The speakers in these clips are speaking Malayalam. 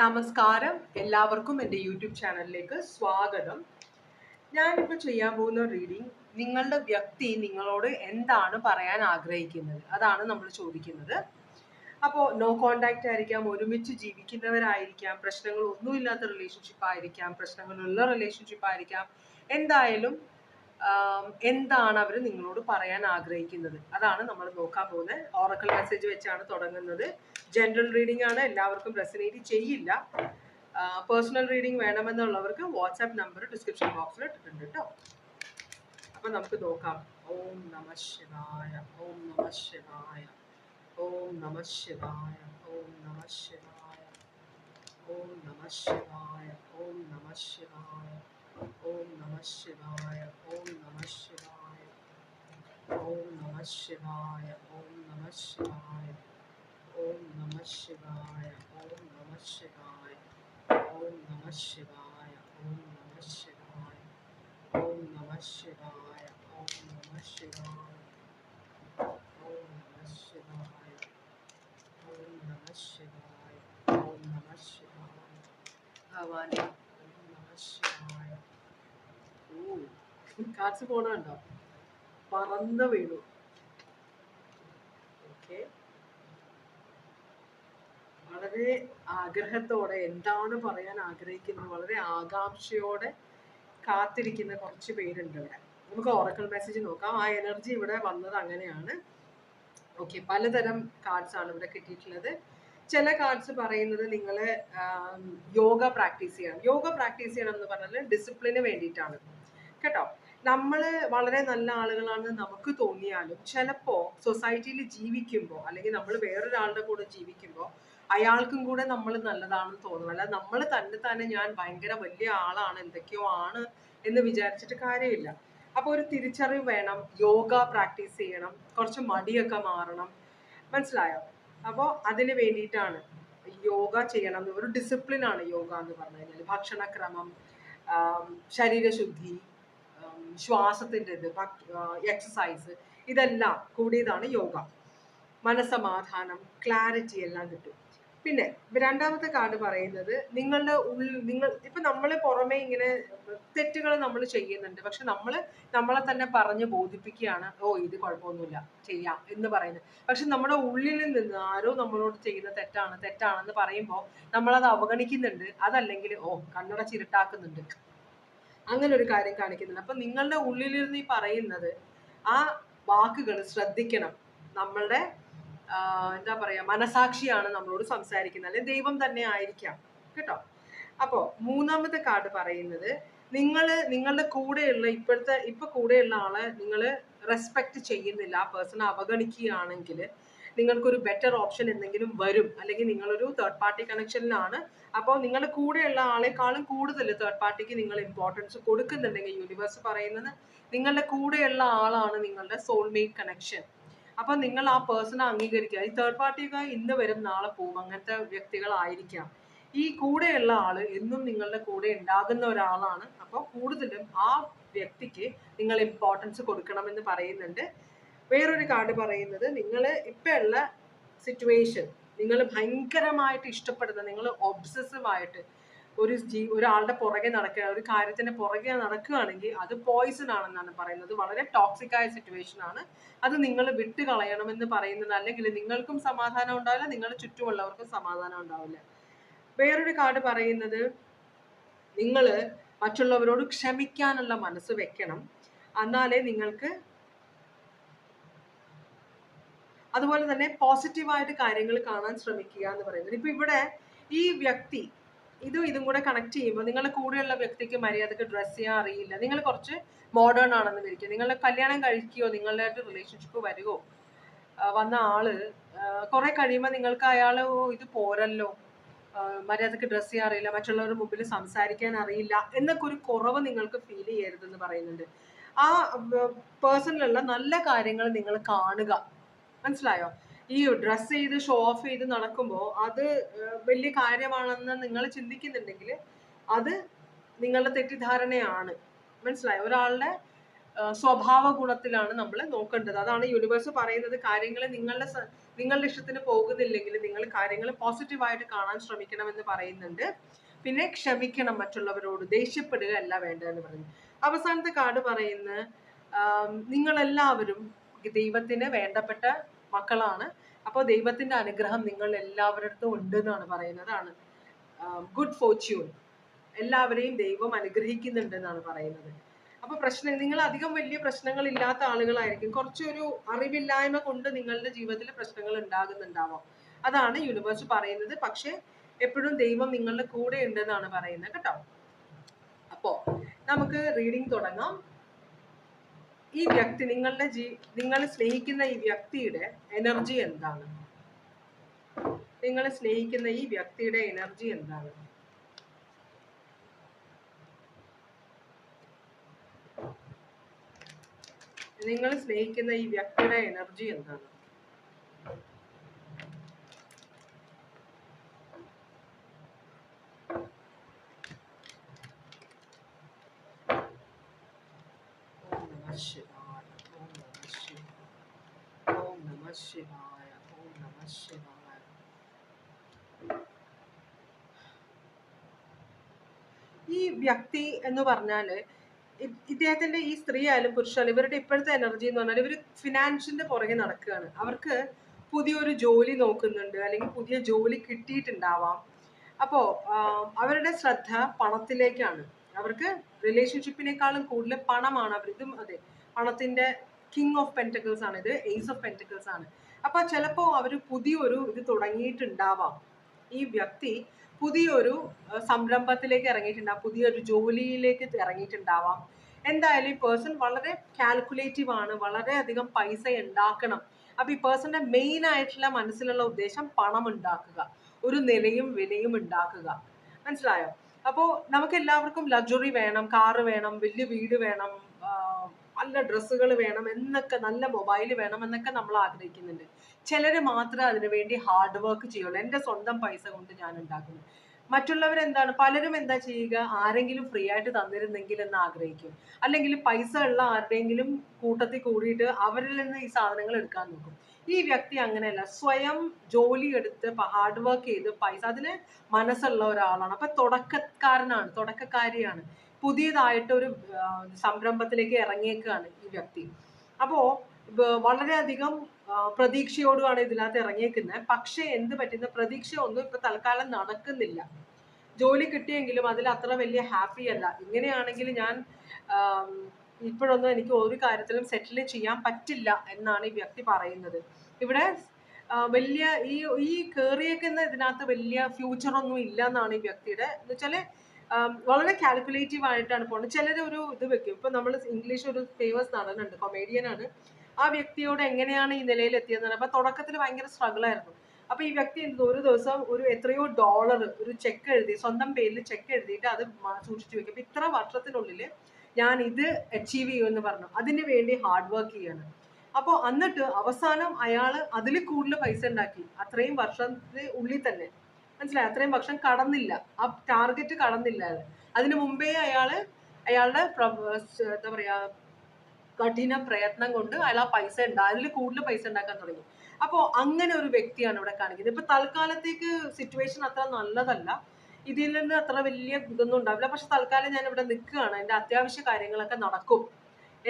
നമസ്കാരം. എല്ലാവർക്കും എന്റെ യൂട്യൂബ് ചാനലിലേക്ക് സ്വാഗതം. ഞാനിപ്പോൾ ചെയ്യാൻ പോകുന്ന റീഡിംഗ് നിങ്ങളുടെ വ്യക്തി നിങ്ങളോട് എന്താണ് പറയാൻ ആഗ്രഹിക്കുന്നത്? അതാണ് നമ്മൾ ചോദിക്കുന്നത്. അപ്പോൾ നോ കോണ്ടാക്റ്റ് ആയിരിക്കാം ഒരുമിച്ച് ജീവിക്കുന്നവരായിരിക്കാം പ്രശ്നങ്ങൾ ഒന്നുമില്ലാത്ത റിലേഷൻഷിപ്പ് ആയിരിക്കാം പ്രശ്നങ്ങളുള്ള റിലേഷൻഷിപ്പ് ആയിരിക്കാം. എന്തായാലും എന്താണ് അവർ നിങ്ങളോട് പറയാൻ ആഗ്രഹിക്കുന്നത്? അതാണ് നമ്മൾ നോക്കാൻ പോകുന്നത് ഓറക്കൽ മെസ്സേജ് വെച്ചാണ് തുടങ്ങുന്നത്. ജനറൽ റീഡിംഗ് ആണ്. എല്ലാവർക്കും റെസിനേറ്റ് ചെയ്യില്ല. പേഴ്സണൽ റീഡിംഗ് വേണമെന്നുള്ളവർക്ക് വാട്സാപ്പ് നമ്പർ ഡിസ്ക്രിപ്ഷൻ ബോക്സിൽ ഇട്ടിട്ടുണ്ട് കേട്ടോ അപ്പൊ നമുക്ക് നോക്കാം. ഓം നമ ശിവായ ഓം നമ ശിവായ ഓം നമ ശിവായ ഓം നമ ശിവായ ഓം നമ ശിവായ ഓം നമ ശിവായ. ഓം നമ ശിവായ ഓം നമ ശിവായ ഓം നമ ശിവായ ഓം നമ ശിവായ ഓം നമ ശിവായ ഓം നമ ശിവായ ഓം നമ ശിവായ ഓം നമ ശിവായ ഓം നമ ശിവായ ഓം നമ ശിവായ ഓം നമ ശിവായ ഓം നമ ശിവായ ഓം നമ ശിവായ ഭവാനി കാർഡ്സ് പോണുണ്ടോ? പറന്ന് വീണു. വളരെ ആഗ്രഹത്തോടെ എന്താണ് പറയാൻ ആഗ്രഹിക്കുന്നത്? വളരെ ആകാംക്ഷയോടെ കാത്തിരിക്കുന്ന കുറച്ച് പേരുണ്ട് ഇവിടെ. നമുക്ക് ഓറക്കൽ മെസ്സേജ് നോക്കാം. ആ എനർജി ഇവിടെ വന്നത് അങ്ങനെയാണ്. ഓക്കെ പലതരം കാർഡ്സ് ആണ് ഇവിടെ കിട്ടിയിട്ടുള്ളത്. ചില കാർഡ്സ് പറയുന്നത് നിങ്ങൾ യോഗ പ്രാക്ടീസ് ചെയ്യണം. യോഗ പ്രാക്ടീസ് ചെയ്യണം എന്ന് പറഞ്ഞാൽ ഡിസിപ്ലിന് വേണ്ടിയിട്ടാണ്. കേട്ടോ? നമ്മൾ വളരെ നല്ല ആളുകളാണെന്ന് നമുക്ക് തോന്നിയാലും ചിലപ്പോൾ സൊസൈറ്റിയിൽ ജീവിക്കുമ്പോൾ അല്ലെങ്കിൽ നമ്മൾ വേറൊരാളുടെ കൂടെ ജീവിക്കുമ്പോൾ അയാൾക്കും കൂടെ നമ്മൾ നല്ലതാണെന്ന് തോന്നും. അല്ല നമ്മൾ തന്നെ തന്നെ ഞാൻ ഭയങ്കര വലിയ ആളാണ് എന്തൊക്കെയോ ആണ് എന്ന് വിചാരിച്ചിട്ട് കാര്യമില്ല. അപ്പോൾ ഒരു തിരിച്ചറിവ് വേണം. യോഗ പ്രാക്ടീസ് ചെയ്യണം. കുറച്ച് മടിയൊക്കെ മാറണം. മനസ്സിലായോ? അപ്പോൾ അതിന് വേണ്ടിയിട്ടാണ് യോഗ ചെയ്യണം എന്ന്. ഒരു ഡിസിപ്ലിൻ ആണ് യോഗ എന്ന് പറഞ്ഞു കഴിഞ്ഞാൽ ഭക്ഷണക്രമം ശരീരശുദ്ധി ശ്വാസത്തിന്റെ ഇത് എക്സസൈസ് ഇതെല്ലാം കൂടിയതാണ് യോഗ. മനസമാധാനം ക്ലാരിറ്റി എല്ലാം കിട്ടും. പിന്നെ രണ്ടാമത്തെ കാർഡ് പറയുന്നത് നിങ്ങളുടെ ഉള്ളിൽ നിങ്ങൾ ഇപ്പൊ നമ്മൾ പുറമെ ഇങ്ങനെ തെറ്റുകൾ നമ്മൾ ചെയ്യുന്നുണ്ട്. പക്ഷെ നമ്മൾ നമ്മളെ തന്നെ പറഞ്ഞ് ബോധിപ്പിക്കുകയാണ്. ഓ ഇത് കുഴപ്പമൊന്നുമില്ല. ചെയ്യാം എന്ന് പറയുന്നത്. പക്ഷെ നമ്മുടെ ഉള്ളിൽ നിന്ന് ആരോ നമ്മളോട് ചെയ്യുന്ന തെറ്റാണ് തെറ്റാണെന്ന് പറയുമ്പോൾ നമ്മളത് അവഗണിക്കുന്നുണ്ട്. അതല്ലെങ്കിൽ ഓ കണ്ണട ചിരട്ടാക്കുന്നുണ്ട്. അങ്ങനെ ഒരു കാര്യം കാണിക്കുന്നുണ്ട്. അപ്പൊ നിങ്ങളുടെ ഉള്ളിലിരുന്ന് ഈ പറയുന്നത് ആ വാക്കുകൾ ശ്രദ്ധിക്കണം. നമ്മളുടെ എന്താ പറയാ മനസാക്ഷിയാണ് നമ്മളോട് സംസാരിക്കുന്നത്. അല്ലെങ്കിൽ ദൈവം തന്നെ ആയിരിക്കാം. കേട്ടോ? അപ്പോ മൂന്നാമത്തെ കാർഡ് പറയുന്നത് നിങ്ങൾ നിങ്ങളുടെ കൂടെയുള്ള ഇപ്പോഴത്തെ ഇപ്പൊ കൂടെയുള്ള ആളെ നിങ്ങൾ റെസ്പെക്ട് ചെയ്യുന്നില്ല. ആ പേഴ്സണെ അവഗണിക്കുകയാണെങ്കിൽ നിങ്ങൾക്കൊരു ബെറ്റർ ഓപ്ഷൻ എന്തെങ്കിലും വരും. അല്ലെങ്കിൽ നിങ്ങളൊരു തേർഡ് പാർട്ടി കണക്ഷനിലാണ് അപ്പോൾ നിങ്ങളുടെ കൂടെയുള്ള ആളെക്കാളും കൂടുതൽ തേർഡ് പാർട്ടിക്ക് നിങ്ങൾ ഇമ്പോർട്ടൻസ് കൊടുക്കുന്നുണ്ടെങ്കിൽ യൂണിവേഴ്സ് പറയുന്നത് നിങ്ങളുടെ കൂടെയുള്ള ആളാണ് നിങ്ങളുടെ സോൾമേറ്റ് കണക്ഷൻ അപ്പൊ നിങ്ങൾ ആ പേഴ്സണെ അംഗീകരിക്കുക. ഈ തേർഡ് പാർട്ടിയൊക്കെ ഇന്ന് വരും നാളെ പോകും. അങ്ങനത്തെ വ്യക്തികളായിരിക്കാം. ഈ കൂടെയുള്ള ആൾ എന്നും നിങ്ങളുടെ കൂടെ ഉണ്ടാകുന്ന ഒരാളാണ്. അപ്പോൾ കൂടുതലും ആ വ്യക്തിക്ക് നിങ്ങൾ ഇമ്പോർട്ടൻസ് കൊടുക്കണമെന്ന് പറയുന്നുണ്ട്. വേറൊരു കാർഡ് പറയുന്നത് നിങ്ങൾ ഇപ്പോഴുള്ള സിറ്റുവേഷൻ നിങ്ങൾ ഭയങ്കരമായിട്ട് ഇഷ്ടപ്പെടുന്ന നിങ്ങൾ ഒബ്സസീവ് ആയിട്ട് ഒരു ജീ ഒരാളുടെ പുറകെ നടക്കുക ഒരു കാര്യത്തിന്റെ പുറകെ നടക്കുകയാണെങ്കിൽ അത് പോയിസൺ ആണെന്നാണ് പറയുന്നത്. വളരെ ടോക്സിക് ആയ സിറ്റുവേഷൻ ആണ്. അത് നിങ്ങൾ വിട്ട് കളയണമെന്ന് പറയുന്നത് അല്ലെങ്കിൽ നിങ്ങൾക്കും സമാധാനം ഉണ്ടാവില്ല നിങ്ങളുടെ ചുറ്റുമുള്ളവർക്കും സമാധാനം ഉണ്ടാവില്ല. വേറൊരു കാർഡ് പറയുന്നത് നിങ്ങൾ മറ്റുള്ളവരോട് ക്ഷമിക്കാനുള്ള മനസ്സ് വെക്കണം. എന്നാലേ നിങ്ങൾക്ക് അതുപോലെ തന്നെ പോസിറ്റീവായിട്ട് കാര്യങ്ങൾ കാണാൻ ശ്രമിക്കുക എന്ന് പറയുന്നത്. ഇപ്പൊ ഇവിടെ ഈ വ്യക്തി ഇതും ഇതും കൂടെ കണക്ട് ചെയ്യുമ്പോൾ നിങ്ങളുടെ കൂടെയുള്ള വ്യക്തിക്ക് മര്യാദയ്ക്ക് ഡ്രസ്സ് ചെയ്യാൻ അറിയില്ല. നിങ്ങൾ കുറച്ച് മോഡേൺ ആണെന്ന് വിരിക്കുക നിങ്ങളുടെ കല്യാണം കഴിക്കുകയോ നിങ്ങളുടെ റിലേഷൻഷിപ്പ് വരുമോ വന്ന ആൾ കുറെ കഴിയുമ്പോൾ നിങ്ങൾക്ക് അയാൾ ഇത് പോരല്ലോ. മര്യാദയ്ക്ക് ഡ്രസ്സ് ചെയ്യാൻ അറിയില്ല. മറ്റുള്ളവരുടെ മുമ്പിൽ സംസാരിക്കാൻ അറിയില്ല. എന്നൊക്കെ ഒരു കുറവ് നിങ്ങൾക്ക് ഫീൽ ചെയ്യരുതെന്ന് പറയുന്നുണ്ട്. ആ പേഴ്സണിലുള്ള നല്ല കാര്യങ്ങൾ നിങ്ങൾ കാണുക. മനസ്സിലായോ? ഈ ഡ്രസ്സ് ചെയ്ത് ഷോ ഓഫ് ചെയ്ത് നടക്കുമ്പോൾ അത് വലിയ കാര്യമാണെന്ന് നിങ്ങൾ ചിന്തിക്കുന്നുണ്ടെങ്കിൽ അത് നിങ്ങളുടെ തെറ്റിദ്ധാരണയാണ്. മനസ്സിലായി? ഒരാളുടെ സ്വഭാവ ഗുണത്തിലാണ് നമ്മൾ നോക്കേണ്ടത്. അതാണ് യൂണിവേഴ്സ് പറയുന്നത് കാര്യങ്ങൾ നിങ്ങളുടെ നിങ്ങളുടെ ഇഷ്ടത്തിന് പോകുന്നില്ലെങ്കിൽ നിങ്ങൾ കാര്യങ്ങൾ പോസിറ്റീവായിട്ട് കാണാൻ ശ്രമിക്കണം എന്ന് പറയുന്നുണ്ട്. പിന്നെ ക്ഷമിക്കണം മറ്റുള്ളവരോട് ദേഷ്യപ്പെടുക അല്ല വേണ്ടതെന്ന് പറഞ്ഞു അവസാനത്തെ കാർഡ് പറയുന്ന നിങ്ങളെല്ലാവരും ദൈവത്തിന് വേണ്ടപ്പെട്ട മക്കളാണ്. അപ്പോൾ ദൈവത്തിന്റെ അനുഗ്രഹം നിങ്ങൾ എല്ലാവരുടെ ഉണ്ട് എന്നാണ് പറയുന്നതാണ് ഗുഡ് ഫോർച്യൂൺ എല്ലാവരെയും ദൈവം അനുഗ്രഹിക്കുന്നുണ്ട് എന്നാണ് പറയുന്നത്. അപ്പോൾ പ്രശ്നം നിങ്ങൾ അധികം വലിയ പ്രശ്നങ്ങൾ ഇല്ലാത്ത ആളുകളായിരിക്കും. കുറച്ചൊരു അറിവില്ലായ്മ കൊണ്ട് നിങ്ങളുടെ ജീവിതത്തിൽ പ്രശ്നങ്ങൾ ഉണ്ടാകുന്നുണ്ടാവാം. അതാണ് യൂണിവേഴ്സ് പറയുന്നത്. പക്ഷേ എപ്പോഴും ദൈവം നിങ്ങളുടെ കൂടെ ഉണ്ടെന്നാണ് പറയുന്നത്. കേട്ടോ? അപ്പോൾ നമുക്ക് റീഡിംഗ് തുടങ്ങാം. ഈ വ്യക്തി നിങ്ങളുടെ ജീ നിങ്ങൾ സ്നേഹിക്കുന്ന ഈ വ്യക്തിയുടെ എനർജി എന്താണ്? നിങ്ങൾ സ്നേഹിക്കുന്ന ഈ വ്യക്തിയുടെ എനർജി എന്താണ്? നിങ്ങൾ സ്നേഹിക്കുന്ന ഈ വ്യക്തിയുടെ എനർജി എന്താണ് ഓം നമഃ ശിവായ ഓം നമഃ ശിവായ ഓം നമഃ ശിവായ ഓം നമഃ ശിവായ ഈ വ്യക്തി എന്ന് പറഞ്ഞാൽ ഇദ്ദേഹത്തിന്റെ ഈ സ്ത്രീ ആയാലും പുരുഷനായാലും ഇവരുടെ ഇപ്പോഴത്തെ എനർജി എന്ന് പറഞ്ഞാൽ ഇവർ ഫിനാൻഷ്യന്റെ പുറകെ നടക്കുകയാണ്. അവർക്ക് പുതിയൊരു ജോലി നോക്കുന്നുണ്ട് അല്ലെങ്കിൽ പുതിയ ജോലി കിട്ടിയിട്ടുണ്ടാവാം. അപ്പോ അവരുടെ ശ്രദ്ധ പണത്തിലേക്കാണ്. അവർക്ക് റിലേഷൻഷിപ്പിനേക്കാളും കൂടുതൽ പണമാണ് അവർ ഇതും അതെ പണത്തിന്റെ കിങ് ഓഫ് പെന്റക്കിൾസ് ആണ് ഇത് എയ്സ് ഓഫ് പെന്റക്കിൾസ് ആണ്. അപ്പോൾ ചിലപ്പോ അവർ പുതിയൊരു ഇത് തുടങ്ങിയിട്ടുണ്ടാവാം. ഈ വ്യക്തി പുതിയൊരു സംരംഭത്തിലേക്ക് ഇറങ്ങിയിട്ടുണ്ടാവും പുതിയൊരു ജോലിയിലേക്ക് ഇറങ്ങിയിട്ടുണ്ടാവാം. എന്തായാലും ഈ പേഴ്സൺ വളരെ കാൽക്കുലേറ്റീവ് ആണ് വളരെയധികം പൈസ ഉണ്ടാക്കണം. അപ്പൊ ഈ പേഴ്സന്റെ മെയിൻ ആയിട്ടുള്ള മനസ്സിലുള്ള ഉദ്ദേശം പണം ഉണ്ടാക്കുക ഒരു നിലയും വിലയും ഉണ്ടാക്കുക. മനസ്സിലായോ? അപ്പോൾ നമുക്ക് എല്ലാവർക്കും ലക്ഷറി വേണം കാറ് വേണം വലിയ വീട് വേണം നല്ല ഡ്രസ്സുകൾ വേണം എന്നൊക്കെ നല്ല മൊബൈൽ വേണം എന്നൊക്കെ നമ്മൾ ആഗ്രഹിക്കുന്നുണ്ട്. ചിലര് മാത്രമേ അതിനു വേണ്ടി ഹാർഡ് വർക്ക് ചെയ്യുള്ളൂ. എന്റെ സ്വന്തം പൈസ കൊണ്ട് ഞാൻ ഉണ്ടാക്കുന്നു. മറ്റുള്ളവർ എന്താണ്? പലരും എന്താ ചെയ്യുക? ആരെങ്കിലും ഫ്രീ ആയിട്ട് തന്നിരുന്നെങ്കിൽ എന്ന് ആഗ്രഹിക്കും. അല്ലെങ്കിൽ പൈസ ഉള്ള ആരുടെയെങ്കിലും കൂട്ടത്തിൽ കൂടിയിട്ട് അവരിൽ നിന്ന് ഈ സാധനങ്ങൾ എടുക്കാൻ നോക്കും. ഈ വ്യക്തി അങ്ങനെയല്ല. സ്വയം ജോലി എടുത്ത് ഹാർഡ് വർക്ക് ചെയ്ത് പൈസ അതിന് മനസ്സുള്ള ഒരാളാണ്. അപ്പൊ തുടക്കക്കാരനാണ് തുടക്കക്കാരിയാണ്. പുതിയതായിട്ട് ഒരു സംരംഭത്തിലേക്ക് ഇറങ്ങിയേക്കാണ് ഈ വ്യക്തി. അപ്പോ വ- വളരെയധികം പ്രതീക്ഷയോടുമാണ് ഇതിനകത്ത് ഇറങ്ങിയേക്കുന്നത്. പക്ഷേ എന്ത് പറ്റുന്ന പ്രതീക്ഷ ഒന്നും ഇപ്പൊ തൽക്കാലം നടക്കുന്നില്ല. ജോലി കിട്ടിയെങ്കിലും അതിൽ അത്ര വലിയ ഹാപ്പി അല്ല. ഇങ്ങനെയാണെങ്കിൽ ഞാൻ ഇപ്പോഴൊന്നും എനിക്ക് ഒരു കാര്യത്തിലും സെറ്റിൽ ചെയ്യാൻ പറ്റില്ല എന്നാണ് ഈ വ്യക്തി പറയുന്നത്. ഇവിടെ വലിയ ഈ ഈ കേറിയേക്കുന്ന ഇതിനകത്ത് വലിയ ഫ്യൂച്ചർ ഒന്നും ഇല്ല എന്നാണ് ഈ വ്യക്തിയുടെ. എന്ന് വെച്ചാൽ വളരെ കാൽക്കുലേറ്റീവ് ആയിട്ടാണ് പോകുന്നത് ചിലർ ഒരു ഇത് വെക്കും. ഇപ്പൊ നമ്മൾ ഇംഗ്ലീഷ് ഒരു ഫേമസ് നടനുണ്ട് കൊമേഡിയൻ ആണ്. ആ വ്യക്തിയോട് എങ്ങനെയാണ് ഈ നിലയിൽ എത്തിയെന്ന് അപ്പൊ തുടക്കത്തിൽ ഭയങ്കര സ്ട്രഗിൾ ആയിരുന്നു. അപ്പൊ ഈ വ്യക്തി എന്ത് ഒരു ദിവസം ഒരു എത്രയോ ഡോളർ ഒരു ചെക്ക് എഴുതി സ്വന്തം പേരിൽ ചെക്ക് എഴുതിയിട്ട് അത് സൂക്ഷിച്ചു വെക്കും. ഇത്ര വർഷത്തിനുള്ളിൽ ഞാൻ ഇത് അച്ചീവ് ചെയ്യുമെന്ന് പറഞ്ഞു. അതിന് വേണ്ടി ഹാർഡ് വർക്ക് ചെയ്യാണ്. അപ്പോൾ എന്നിട്ട് അവസാനം അയാൾ അതിൽ കൂടുതൽ പൈസ ഉണ്ടാക്കി. അത്രയും വർഷത്തിന് ഉള്ളിൽ തന്നെ. മനസ്സിലായി? അത്രയും വർഷം കടന്നില്ല. ആ ടാർഗറ്റ് കടന്നില്ല അതിനു മുമ്പേ അയാൾ അയാളുടെ എന്താ പറയാ കഠിന പ്രയത്നം കൊണ്ട് അയാൾ ആ പൈസ ഉണ്ട് അതിൽ കൂടുതൽ പൈസ ഉണ്ടാക്കാൻ തുടങ്ങി. അപ്പോൾ അങ്ങനെ ഒരു വ്യക്തിയാണ് ഇവിടെ കാണിക്കുന്നത്. ഇപ്പൊ തൽക്കാലത്തേക്ക് സിറ്റുവേഷൻ അത്ര നല്ലതല്ല. ഇതിൽ നിന്ന് അത്ര വലിയ ഇതൊന്നും ഉണ്ടാവില്ല. പക്ഷെ തൽക്കാലം ഞാൻ ഇവിടെ നിൽക്കുകയാണ്. എന്റെ അത്യാവശ്യ കാര്യങ്ങളൊക്കെ നടക്കും.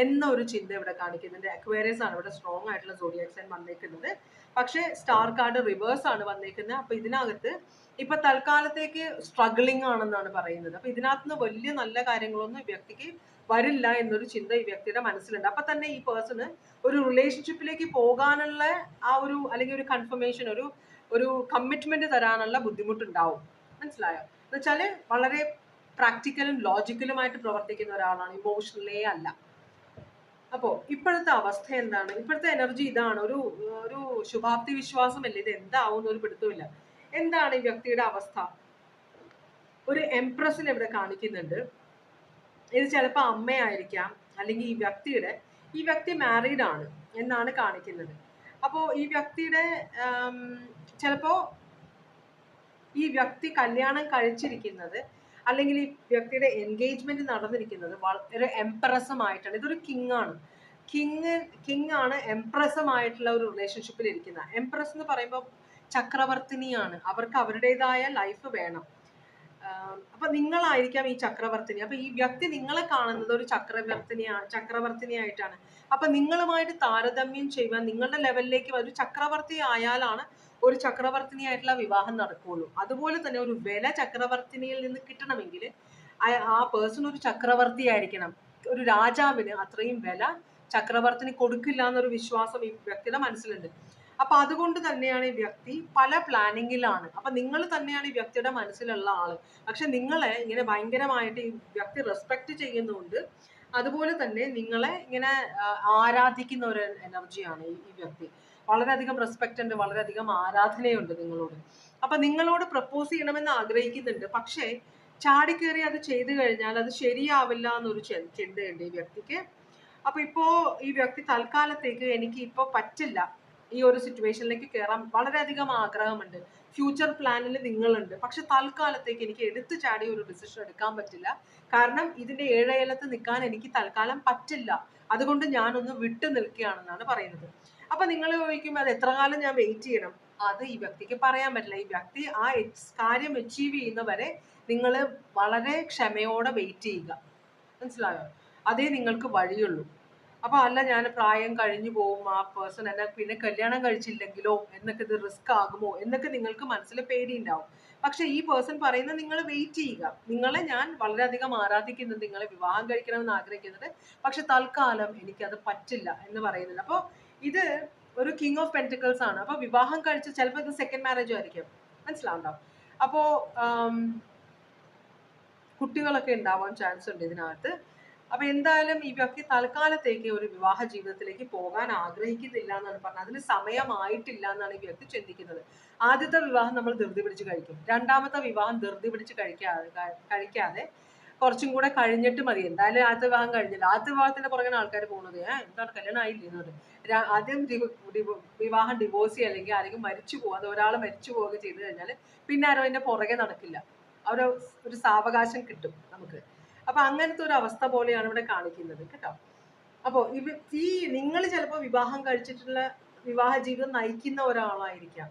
എന്നൊരു ചിന്ത ഇവിടെ കാണിക്കുന്നുണ്ട്. അക്വേറിയസ് ആണ് ഇവിടെ സ്ട്രോങ് ആയിട്ടുള്ള സോഡിയക് സൈൻ വന്നേക്കുന്നത്. പക്ഷേ സ്റ്റാർ കാർഡ് റിവേഴ്സ് ആണ് വന്നേക്കുന്നത്. അപ്പൊ ഇതിനകത്ത് ഇപ്പൊ തൽക്കാലത്തേക്ക് സ്ട്രഗ്ലിംഗ് ആണെന്നാണ് പറയുന്നത്. അപ്പൊ ഇതിനകത്ത് നിന്ന് വലിയ നല്ല കാര്യങ്ങളൊന്നും ഈ വ്യക്തിക്ക് വരില്ല എന്നൊരു ചിന്ത ഈ വ്യക്തിയുടെ മനസ്സിലുണ്ട്. അപ്പൊ തന്നെ ഈ പേഴ്സണ് ഒരു റിലേഷൻഷിപ്പിലേക്ക് പോകാനുള്ള ആ ഒരു അല്ലെങ്കിൽ ഒരു കൺഫർമേഷൻ ഒരു ഒരു കമ്മിറ്റ്മെന്റ് തരാനുള്ള ബുദ്ധിമുട്ടുണ്ടാവും. മനസ്സിലായോ? എന്ന് വെച്ചാൽ വളരെ പ്രാക്ടിക്കലും ലോജിക്കലുമായിട്ട് പ്രവർത്തിക്കുന്ന ഒരാളാണ്. ഇമോഷണലേ അല്ല. അപ്പോ ഇപ്പോഴത്തെ അവസ്ഥ എന്താണ്? ഇപ്പോഴത്തെ എനർജി ഇതാണ്. ഒരു ഒരു ശുഭാപ്തി വിശ്വാസമല്ല? ഇത് എന്താവും ഒരു പിടുത്തമില്ല എന്താണ് ഈ വ്യക്തിയുടെ അവസ്ഥ? ഒരു എംപ്രസിനെ ഇവിടെ കാണിക്കുന്നുണ്ട്. ഇത് ചിലപ്പോൾ അമ്മയായിരിക്കാം. അല്ലെങ്കിൽ ഈ വ്യക്തിയുടെ ഈ വ്യക്തി മാരീഡ് ആണ് എന്നാണ് കാണിക്കുന്നത്. അപ്പോൾ ഈ വ്യക്തിയുടെ ചിലപ്പോൾ ഈ വ്യക്തി കല്യാണം കഴിച്ചിരിക്കുന്നത് അല്ലെങ്കിൽ ഈ വ്യക്തിയുടെ എൻഗേജ്മെന്റ് നടന്നിരിക്കുന്നത് വളരെ എംപ്രസുമായിട്ടാണ്. ഇതൊരു കിങ് ആണ്. കിങ് കിങ് ആണ് എംപ്രസമായിട്ടുള്ള ഒരു റിലേഷൻഷിപ്പിൽ ഇരിക്കുന്ന എംപ്രസ് എന്ന് പറയുമ്പോൾ ചക്രവർത്തിനിയാണ്. അവർക്ക് അവരുടേതായ ലൈഫ് വേണം. അപ്പൊ നിങ്ങളായിരിക്കാം ഈ ചക്രവർത്തിനി. അപ്പൊ ഈ വ്യക്തി നിങ്ങളെ കാണുന്നത് ഒരു ചക്രവർത്തിനിയാ ചക്രവർത്തിനിയായിട്ടാണ്. അപ്പൊ നിങ്ങളുമായിട്ട് താരതമ്യം ചെയ്യുക നിങ്ങളുടെ ലെവലിലേക്ക് ഒരു ചക്രവർത്തി ആയാലാണ് ഒരു ചക്രവർത്തിനിയായിട്ടുള്ള വിവാഹം നടക്കുകയുള്ളൂ അതുപോലെ തന്നെ ഒരു വില ചക്രവർത്തിനിയിൽ നിന്ന് കിട്ടണമെങ്കിൽ ആ- പേഴ്സൺ ഒരു ചക്രവർത്തി ആയിരിക്കണം ഒരു രാജാവിന് അത്രയും വില ചക്രവർത്തിനി കൊടുക്കില്ല എന്നൊരു വിശ്വാസം ഈ വ്യക്തിയുടെ മനസ്സിലുണ്ട്. അപ്പൊ അതുകൊണ്ട് തന്നെയാണ് ഈ വ്യക്തി പല പ്ലാനിങ്ങിലാണ് അപ്പൊ നിങ്ങൾ തന്നെയാണ് ഈ വ്യക്തിയുടെ മനസ്സിലുള്ള ആൾ. പക്ഷെ നിങ്ങളെ ഇങ്ങനെ ഭയങ്കരമായിട്ട് ഈ വ്യക്തി റെസ്പെക്ട് ചെയ്യുന്നുണ്ട് അതുപോലെ തന്നെ നിങ്ങളെ ഇങ്ങനെ ആരാധിക്കുന്ന ഒരു എനർജിയാണ് ഈ വ്യക്തി. വളരെയധികം റെസ്പെക്റ്റ് ഉണ്ട് വളരെയധികം ആരാധനയുണ്ട് നിങ്ങളോട്. അപ്പൊ നിങ്ങളോട് പ്രപ്പോസ് ചെയ്യണമെന്ന് ആഗ്രഹിക്കുന്നുണ്ട്. പക്ഷേ ചാടിക്കേറി അത് ചെയ്തു കഴിഞ്ഞാൽ അത് ശരിയാവില്ല എന്നൊരു ചിന്തയുണ്ട് ഈ വ്യക്തിക്ക്. അപ്പൊ ഇപ്പോ ഈ വ്യക്തി തൽക്കാലത്തേക്ക് എനിക്ക് ഇപ്പോ പറ്റില്ല. ഈ ഒരു സിറ്റുവേഷനിലേക്ക് കയറാൻ വളരെയധികം ആഗ്രഹമുണ്ട്. ഫ്യൂച്ചർ പ്ലാനിൽ നിങ്ങളുണ്ട്. പക്ഷെ തൽക്കാലത്തേക്ക് എനിക്ക് എടുത്തു ചാടി ഒരു ഡിസിഷൻ എടുക്കാൻ പറ്റില്ല. കാരണം ഇതിന്റെ ഏഴയലത്ത് നിൽക്കാൻ എനിക്ക് തൽക്കാലം പറ്റില്ല. അതുകൊണ്ട് ഞാനൊന്ന് വിട്ടു നിൽക്കുകയാണെന്നാണ് പറയുന്നത്. അപ്പൊ നിങ്ങൾ ചോദിക്കും അത് എത്ര കാലം ഞാൻ വെയിറ്റ് ചെയ്യണം? അത് ഈ വ്യക്തിക്ക് പറയാൻ പറ്റില്ല. ഈ വ്യക്തി ആ കാര്യം അച്ചീവ് ചെയ്യുന്നവരെ നിങ്ങൾ വളരെ ക്ഷമയോടെ വെയിറ്റ് ചെയ്യുക. മനസ്സിലായോ? അതേ നിങ്ങൾക്ക് വഴിയുള്ളൂ. അപ്പൊ അല്ല ഞാൻ പ്രായം കഴിഞ്ഞു പോകും ആ പേഴ്സൺ എന്നെ പിന്നെ കല്യാണം കഴിച്ചില്ലെങ്കിലോ? എന്നൊക്കെ ഇത് റിസ്ക് ആകുമോ? എന്നൊക്കെ നിങ്ങൾക്ക് മനസ്സിൽ പേടിയുണ്ടാവും പക്ഷെ ഈ പേഴ്സൺ പറയുന്നത് നിങ്ങൾ വെയിറ്റ് ചെയ്യുക. നിങ്ങളെ ഞാൻ വളരെയധികം ആരാധിക്കുന്നുണ്ട്. നിങ്ങളെ വിവാഹം കഴിക്കണമെന്ന് ആഗ്രഹിക്കുന്നുണ്ട്. പക്ഷെ തൽക്കാലം എനിക്കത് പറ്റില്ല എന്ന് പറയുന്നുണ്ട്. അപ്പോൾ ഇത് ഒരു കിങ് ഓഫ് പെന്റിക്കിൾസ് ആണ്. അപ്പോൾ വിവാഹം കഴിച്ച് ചിലപ്പോൾ ഇത് സെക്കൻഡ് മാരേജ് ആയിരിക്കും. മനസ്സിലാവുണ്ടാവും അപ്പോൾ കുട്ടികളൊക്കെ ഉണ്ടാവാൻ ചാൻസ് ഉണ്ട് ഇതിനകത്ത്. അപ്പൊ എന്തായാലും ഈ വ്യക്തി തൽക്കാലത്തേക്ക് ഒരു വിവാഹ ജീവിതത്തിലേക്ക് പോകാൻ ആഗ്രഹിക്കുന്നില്ല എന്നാണ് പറഞ്ഞത്. അതിന് സമയമായിട്ടില്ല എന്നാണ് ഈ വ്യക്തി ചിന്തിക്കുന്നത്. ആദ്യത്തെ വിവാഹം നമ്മൾ ധൃതി പിടിച്ച് കഴിക്കും. രണ്ടാമത്തെ വിവാഹം ധൃതി പിടിച്ച് കഴിക്കാതെ കഴിക്കാതെ കുറച്ചും കൂടെ കഴിഞ്ഞിട്ട് മതി. എന്തായാലും ആദ്യത്തെ വിവാഹം കഴിഞ്ഞില്ല. ആദ്യത്തെ വിവാഹത്തിന്റെ പുറകെ ആൾക്കാർ പോകുന്നത്. ഏഹ് എന്താണ് കല്യാണം ആയില്ലേ. ആദ്യം വിവാഹം ഡിവോഴ്സ് ചെയ്യുക അല്ലെങ്കിൽ ആരെങ്കിലും മരിച്ചു പോകുക അത് ഒരാൾ മരിച്ചു പോവുക ചെയ്തു കഴിഞ്ഞാൽ പിന്നെ ആരും അതിന്റെ പുറകെ നടക്കില്ല. അവർ ഒരു സാവകാശം കിട്ടും നമുക്ക്. അപ്പൊ അങ്ങനത്തെ ഒരു അവസ്ഥ പോലെയാണ് ഇവിടെ കാണിക്കുന്നത് കേട്ടോ. അപ്പോൾ ഇവ ഈ നിങ്ങൾ ചിലപ്പോൾ വിവാഹം കഴിച്ചിട്ടുള്ള വിവാഹ ജീവിതം നയിക്കുന്ന ഒരാളായിരിക്കാം.